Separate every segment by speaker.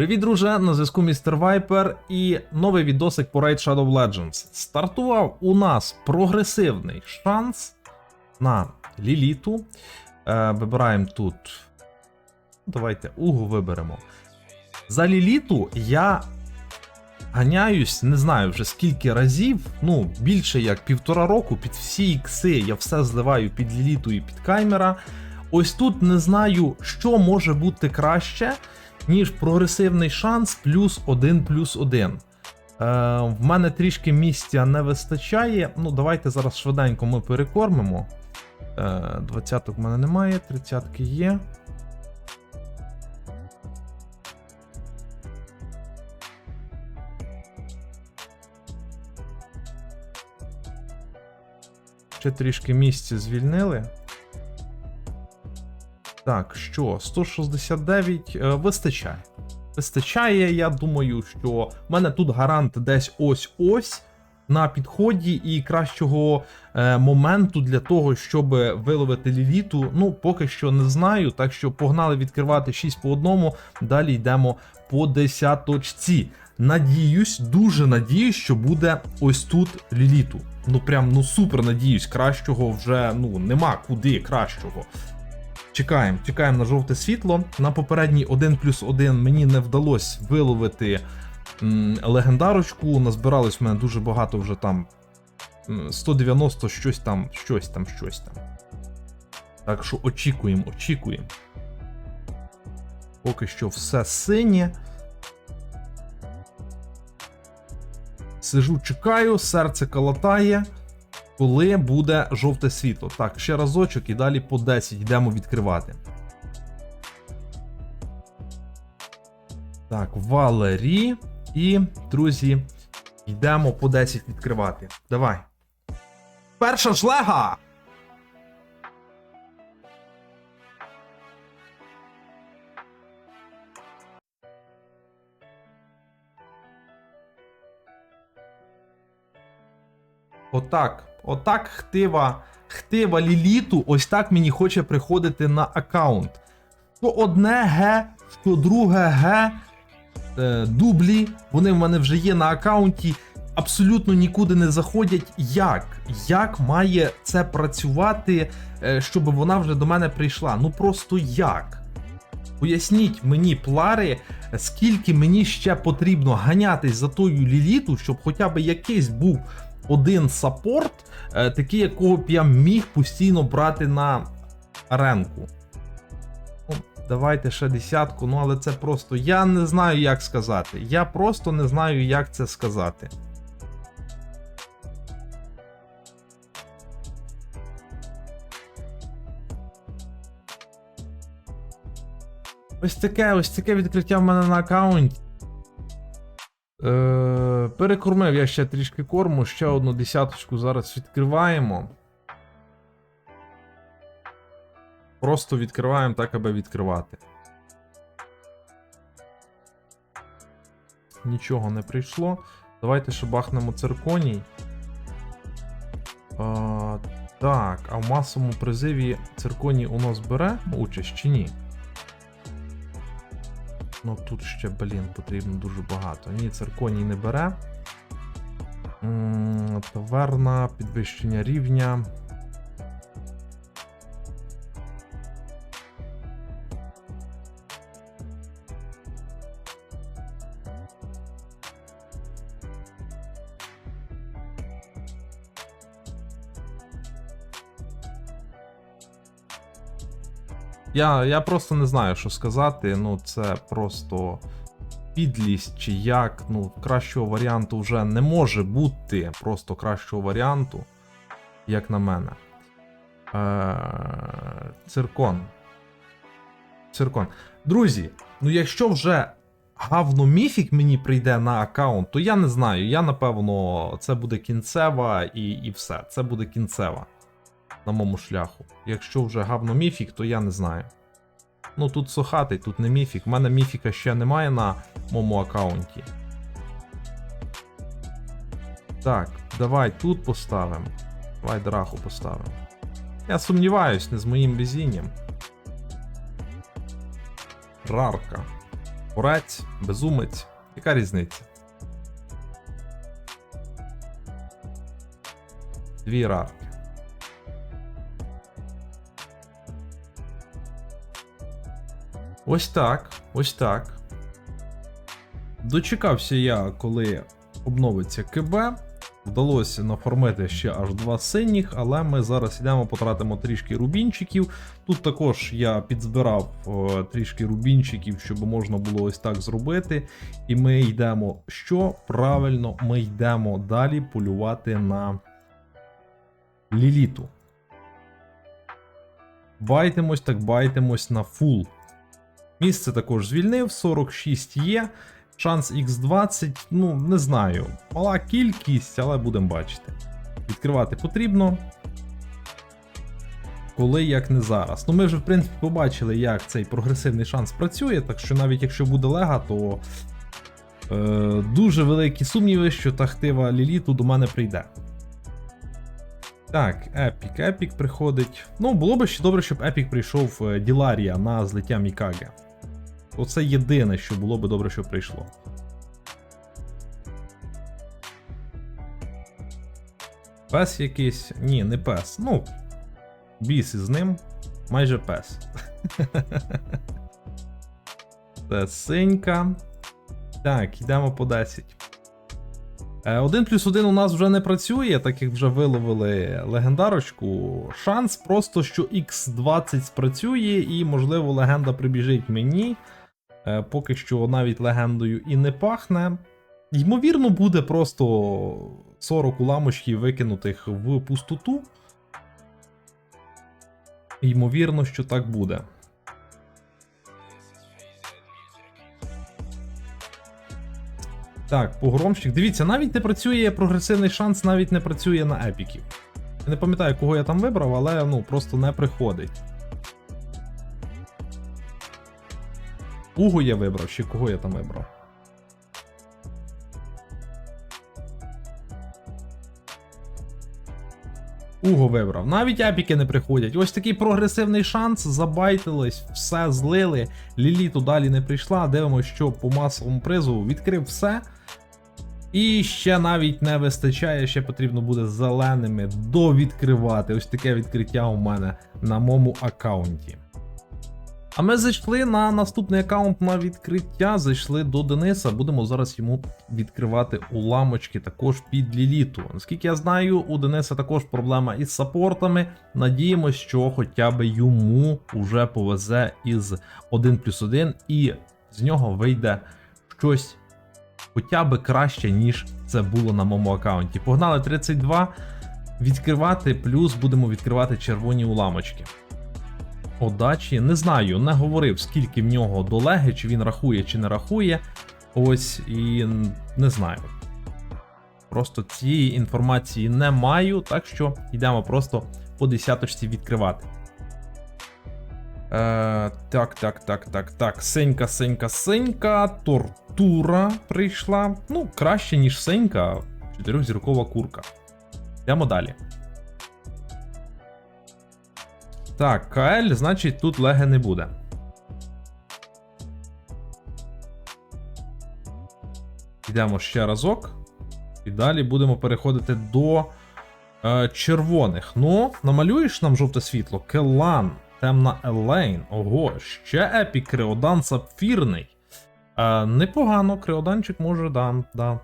Speaker 1: Привіт, друже! На зв'язку містер Вайпер і новий відосик по Raid Shadow Legends. Стартував у нас прогресивний шанс на Ліліту. Е, вибираємо тут. Давайте Угу виберемо. За Ліліту я ганяюсь, не знаю вже скільки разів. Ну, більше як півтора року під всі ікси я все зливаю під Ліліту і під Каймера. Ось тут не знаю, що може бути краще ніж прогресивний шанс плюс 1 плюс 1. Е, в мене трішки місця не вистачає. Ну, давайте зараз швиденько ми перекормимо. Е, в мене немає, 30-ки є. Ще трішки місця звільнили. Так, що, 169 е, вистачає. Вистачає, я думаю, що в мене тут гарант десь ось-ось на підході, і кращого е, моменту для того, щоб виловити ліліту, ну, поки що не знаю. Так що погнали відкривати 6 по одному, далі йдемо по десяточці. Надіюсь, дуже надіюсь, що буде ось тут ліліту. Ну прям ну супер надіюсь, кращого вже ну нема куди кращого. Чекаємо, чекаємо на жовте світло. На попередній 1 плюс 1 мені не вдалося виловити легендарочку. Назбиралось в мене дуже багато вже там. 190 щось там, щось там, щось там. Так що очікуємо, очікуємо. Поки що все синє. Сижу, чекаю, серце калатає коли буде жовте світло. Так, ще разочок і далі по 10 йдемо відкривати. Так, Валері. І, друзі, йдемо по 10 відкривати. Давай. Перша шлега! Отак. Отак хтива, хтива ліліту, ось так мені хоче приходити на аккаунт. Що одне Г, що друге Г, е, дублі, вони в мене вже є на аккаунті, абсолютно нікуди не заходять. Як? Як має це працювати, е, щоб вона вже до мене прийшла? Ну просто як? Поясніть мені, плари, скільки мені ще потрібно ганятись за тою ліліту, щоб хоча б якийсь був один саппорт, е, такий, якого б я міг постійно брати на аренку. Ну, Давайте ще десятку, ну але це просто. Я не знаю, як сказати. Я просто не знаю, як це сказати. Ось таке, ось таке відкриття в мене на аккаунті. Е, перекормив я ще трішки корму, ще одну десяточку зараз відкриваємо. Просто відкриваємо так, аби відкривати. Нічого не прийшло. Давайте ще бахнемо цирконій. А, так, а в масовому призиві цирконій у нас бере участь чи ні? Ну тут ще, блін, потрібно дуже багато. Ні, цирконій не бере. Таверна, підвищення рівня. Я, я просто не знаю, що сказати. Ну, це просто підлість чи як. Ну, кращого варіанту вже не може бути. Просто кращого варіанту, як на мене. Е, Циркон. Циркон. Друзі, ну якщо вже гавно міфік мені прийде на аккаунт, то я не знаю. Я напевно, це буде кінцева і, і все. Це буде кінцева на моєму шляху. Якщо вже гавно міфік, то я не знаю. Ну тут сохатий, тут не міфік. У мене міфіка ще немає на моєму аккаунті. Так, давай тут поставимо. Давай драху поставимо. Я сумніваюсь, не з моїм везінням. Рарка. Борець, безумець. Яка різниця? Дві рарки. Ось так, ось так. Дочекався я, коли обновиться КБ. Вдалося нафармити ще аж два синіх, але ми зараз йдемо, потратимо трішки рубінчиків. Тут також я підзбирав е, трішки рубінчиків, щоб можна було ось так зробити. І ми йдемо. Що правильно, ми йдемо далі полювати на ліліту. Байтимось, так байтимось на фул. Місце також звільнив, 46 є. Шанс X20, ну, не знаю. Мала кількість, але будемо бачити. Відкривати потрібно. Коли як не зараз. Ну, ми вже, в принципі, побачили, як цей прогресивний шанс працює, так що навіть якщо буде лега, то е, дуже великі сумніви, що та хтива Ліліту до мене прийде. Так, Епік, Епік приходить. Ну, було б ще добре, щоб Епік прийшов е, Діларія на злиття Мікаге. Оце єдине, що було би добре, що прийшло. Пес якийсь. Ні, не пес. Ну, біс із ним. Майже пес. Це синька. Так, йдемо по 10. 1 плюс 1 у нас вже не працює, так як вже виловили легендарочку. Шанс просто, що X20 спрацює, і, можливо, легенда прибіжить мені. Е, Поки що навіть легендою і не пахне. Ймовірно, буде просто 40 уламочків викинутих в пустоту. Ймовірно, що так буде. Так, погромщик. Дивіться, навіть не працює прогресивний шанс, навіть не працює на епіків. Я не пам'ятаю, кого я там вибрав, але ну просто не приходить. Угу я вибрав, чи кого я там вибрав? Уго вибрав. Навіть епіки не приходять. Ось такий прогресивний шанс. Забайтились, все злили. Ліліту далі не прийшла. Дивимося, що по масовому призову відкрив все. І ще навіть не вистачає, ще потрібно буде зеленими довідкривати. Ось таке відкриття у мене на моєму аккаунті. А ми зайшли на наступний аккаунт на відкриття. Зайшли до Дениса. Будемо зараз йому відкривати уламочки також під ліліту. Наскільки я знаю, у Дениса також проблема із саппортами. Надіємось, що хоча б йому вже повезе із 1 плюс 1 і з нього вийде щось хоча б краще, ніж це було на моєму аккаунті. Погнали 32. Відкривати, плюс будемо відкривати червоні уламочки. Удачі, не знаю, не говорив, скільки в нього до леги, чи він рахує, чи не рахує. Ось і не знаю. Просто цієї інформації не маю, так що йдемо просто по десяточці відкривати. Е, так, так, так, так, так. Синька, синька, синька. Тортура прийшла. Ну, краще, ніж синька. Чотирьохзіркова курка. Йдемо далі. Так, КЛ, значить, тут леги не буде. Йдемо ще разок. І далі будемо переходити до е, червоних. Ну, намалюєш нам жовте світло. Келан, темна Елейн. Ого, ще епік Креодан сапфірний. Е, непогано, Креоданчик може, да, да.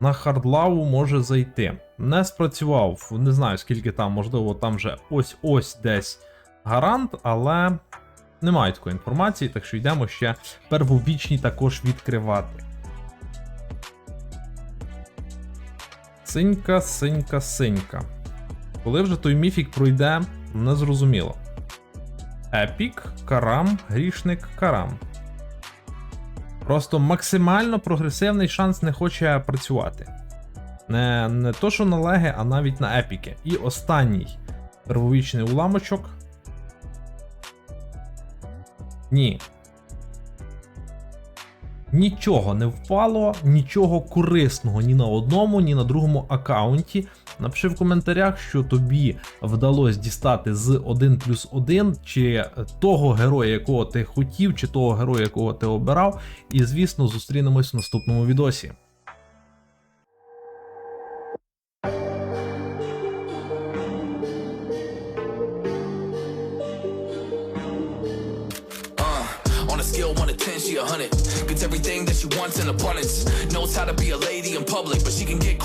Speaker 1: На хардлаву може зайти. Не спрацював, не знаю скільки там, можливо, там вже ось-ось десь гарант, але немає такої інформації, так що йдемо ще первовічні також відкривати. Синька, синька, синька. Коли вже той міфік пройде, не зрозуміло. Епік, карам, грішник, карам. Просто максимально прогресивний шанс не хоче працювати. Не, не то, що на леги, а навіть на епіки. І останній первовічний уламочок. Ні. Нічого не впало, нічого корисного ні на одному, ні на другому аккаунті. Напиши в коментарях, що тобі вдалося дістати з 1 плюс 1, чи того героя, якого ти хотів, чи того героя, якого ти обирав. І звісно, зустрінемось в наступному відосі.
Speaker 2: Abundance. Knows how to be a lady in public, but she can get